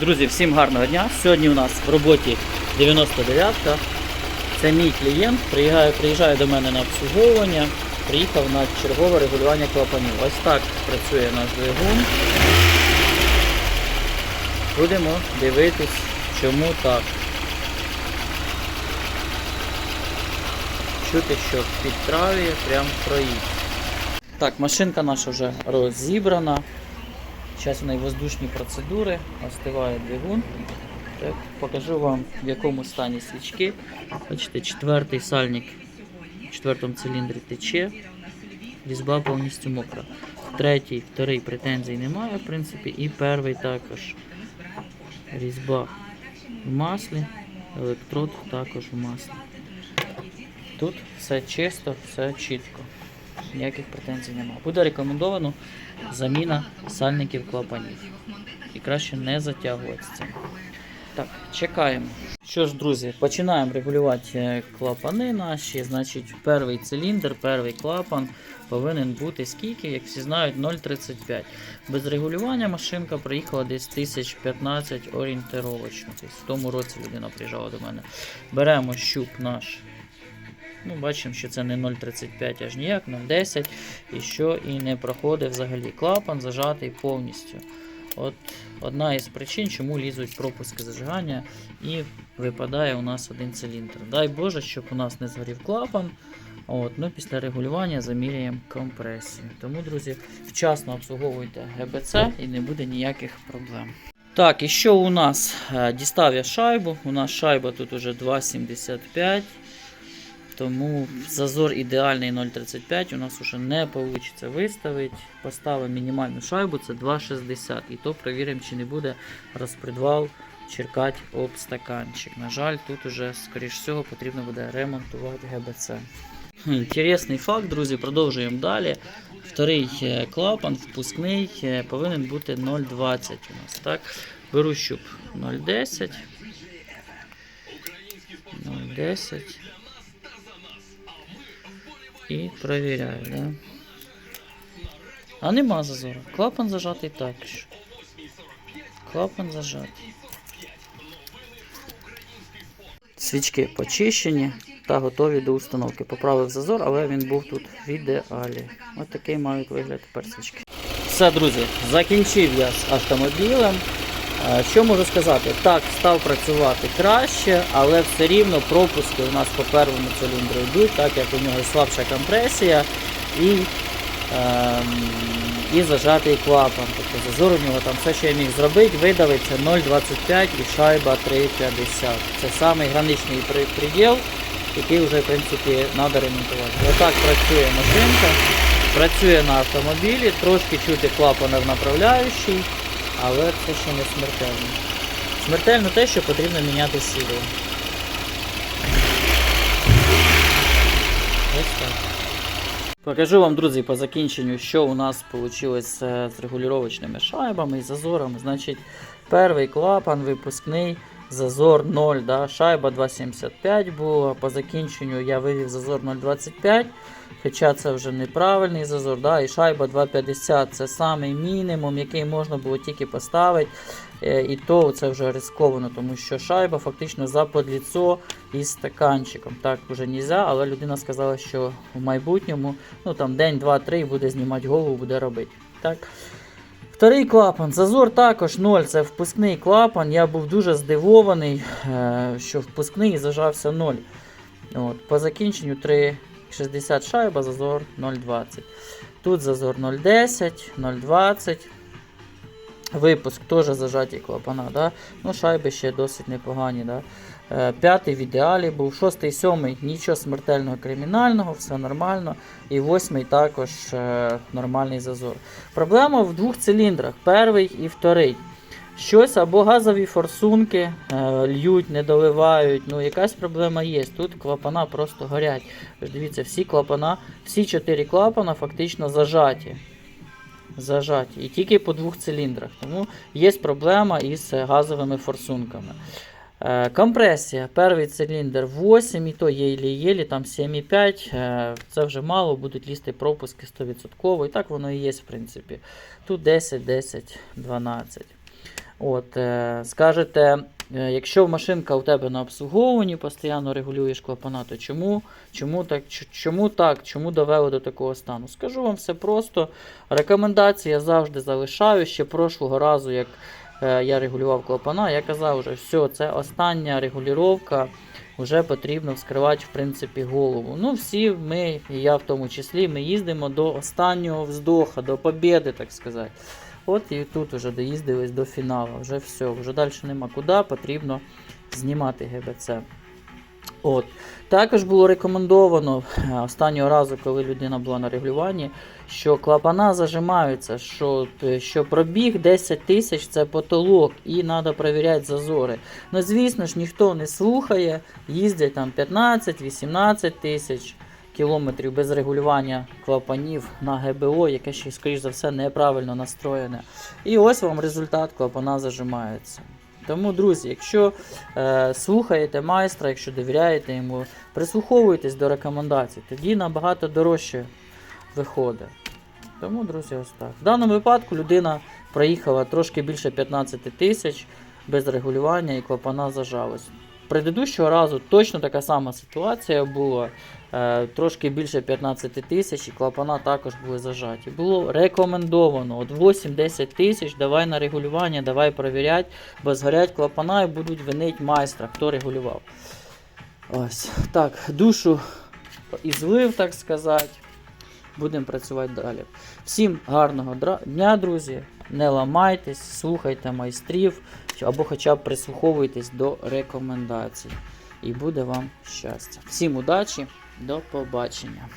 Друзі, всім гарного дня. Сьогодні у нас в роботі 99-ка. Це мій клієнт, приїжджає, приїжджає до мене на обслуговування, приїхав на чергове регулювання клапанів. Ось так працює наш двигун. Будемо дивитись, чому так. Чути, що підтравює прям проїзд. Так, машинка наша вже розібрана. Зараз у неї воздушні процедури, остиває двигун. Так, покажу вам в якому стані свічки. Бачите, четвертий сальник в четвертому циліндрі тече, різьба повністю мокра. Третій, вторий претензій немає, в принципі, і перший також. Різьба в маслі, електрод також в маслі. Тут все чисто, все чітко. Ніяких претензій немає. Буде рекомендовано заміна сальників клапанів. І краще не затягувати цим. Так, чекаємо. Що ж, друзі, починаємо регулювати е, клапани наші. Значить, перший циліндр, перший клапан повинен бути скільки, як всі знають, 0,35. Без регулювання машинка приїхала десь 1015 орієнтировочно. Тобто в тому році людина приїжджала до мене. Беремо щуп наш. Ну, бачимо, що це не 0,35 аж ніяк, 0,10 і що і не проходить взагалі. Клапан зажатий повністю. От одна із причин, чому лізуть пропуски зажигання і випадає у нас один циліндр. Дай Боже, щоб у нас не згорів клапан. От, ну, після регулювання заміряємо компресію. Тому, друзі, вчасно обслуговуйте ГБЦ і не буде ніяких проблем. Так, і що у нас? Е, Дістав я шайбу. У нас шайба тут уже 2,75. Тому зазор ідеальний 0,35 у нас вже не вийде виставити. Поставимо мінімальну шайбу, це 2,60. І то перевіримо, чи не буде розпредвал черкати об стаканчик. На жаль, тут уже, скоріш всього, потрібно буде ремонтувати ГБЦ. Інтересний факт, друзі, продовжуємо далі. Вторий е, клапан, впускний, е, повинен бути 0,20 у нас. Так? Беру щуп 0,10. 0,10. І перевіряю, да? А нема зазору. Клапан зажатий також. Клапан зажатий. Свічки почищені та готові до установки. Поправив зазор, але він був тут в ідеалі. Ось такий мають вигляд тепер свічки. Все, друзі, закінчив я з автомобілем. Е, Що можу сказати? Так, став працювати краще, але все рівно пропуски у нас по первому циліндру йдуть, так як у нього слабша компресія і, ем, і зажатий клапан. Тобто зазор у нього там все, що я міг зробити, видавити це 0,25 і шайба 3,50. Це самий граничний приділ, який вже в принципі треба ремонтувати. Отак працює машинка, працює на автомобілі, трошки чути клапана в направляючий. Але це ще не смертельно. Смертельно те, що потрібно міняти сідло. Ось так. Покажу вам, друзі, по закінченню, що у нас вийшло з регулювачними шайбами і зазорами. Значить, перший клапан випускний, зазор 0, да? шайба 2,75 була. По закінченню я вивів зазор 0,25. Хоча це вже неправильний зазор, да? і шайба 2,50 це самий мінімум, який можна було тільки поставити. Е, І то це вже ризиковано, тому що шайба фактично за подліцо із стаканчиком. Так вже не можна, але людина сказала, що в майбутньому ну там день, два, три буде знімати голову, буде робити. Так. Вторий клапан. Зазор також 0, це впускний клапан. Я був дуже здивований, е, що впускний зажався 0. От, по закінченню 3,60 шайба, зазор 0,20. Тут зазор 0,10, 0,20. Випуск теж зажаті клапана. Да? Ну, шайби ще досить непогані. Да? Е, П'ятий в ідеалі був, шостий, сьомий, нічого смертельного кримінального, все нормально. І восьмий також е, нормальний зазор. Проблема в двох циліндрах: перший і вторий. Щось або газові форсунки е, льють, не доливають. Ну, якась проблема є. Тут клапана просто горять. Дивіться, всі клапана, всі чотири клапана фактично зажаті. Зажаті. І тільки по двох циліндрах. Тому є проблема із е, газовими форсунками. Е, Компресія. Перший циліндр 8, і то єлі-єлі, там 7,5. Е, Це вже мало, будуть лізти пропуски 100%. І так воно і є, в принципі. Тут 10, 10, 12. От, е, скажете, е, якщо машинка у тебе на обслуговуванні, постійно регулюєш клапана, то чому, чому, так, чому так, чому довело до такого стану? Скажу вам все просто. Рекомендації я завжди залишаю. Ще прошлого разу, як е, я регулював клапана, я казав вже, все, це остання регулювання, вже потрібно вскривати в принципі голову. Ну, всі ми, і я в тому числі, ми їздимо до останнього вздоха, до побєди, так сказати. От і тут вже доїздились до фіналу. Вже все, вже далі нема куди, потрібно знімати ГБЦ. От. Також було рекомендовано е, останнього разу, коли людина була на регулюванні, що клапана зажимаються, що, е, що пробіг 10 тисяч це потолок і треба перевіряти зазори. Ну, звісно ж, ніхто не слухає, їздять там 15-18 тисяч кілометрів без регулювання клапанів на ГБО, яке ще, скоріш за все, неправильно настроєне. І ось вам результат, клапана зажимаються. Тому, друзі, якщо е, слухаєте майстра, якщо довіряєте йому, прислуховуйтесь до рекомендацій, тоді набагато дорожче виходить. Тому, друзі, ось так. В даному випадку людина проїхала трошки більше 15 тисяч без регулювання і клапана зажалась. Предыдущого разу точно така сама ситуація була. Е, трошки більше 15 тисяч і клапана також були зажаті. Було рекомендовано от 8-10 тисяч, давай на регулювання, давай перевіряти, бо згорять клапана і будуть винить майстра, хто регулював. Ось. Так, душу і злив, так сказати. Будемо працювати далі. Всім гарного дня, друзі. Не ламайтесь, слухайте майстрів або хоча б прислуховуйтесь до рекомендацій. І буде вам щастя. Всім удачі, до побачення.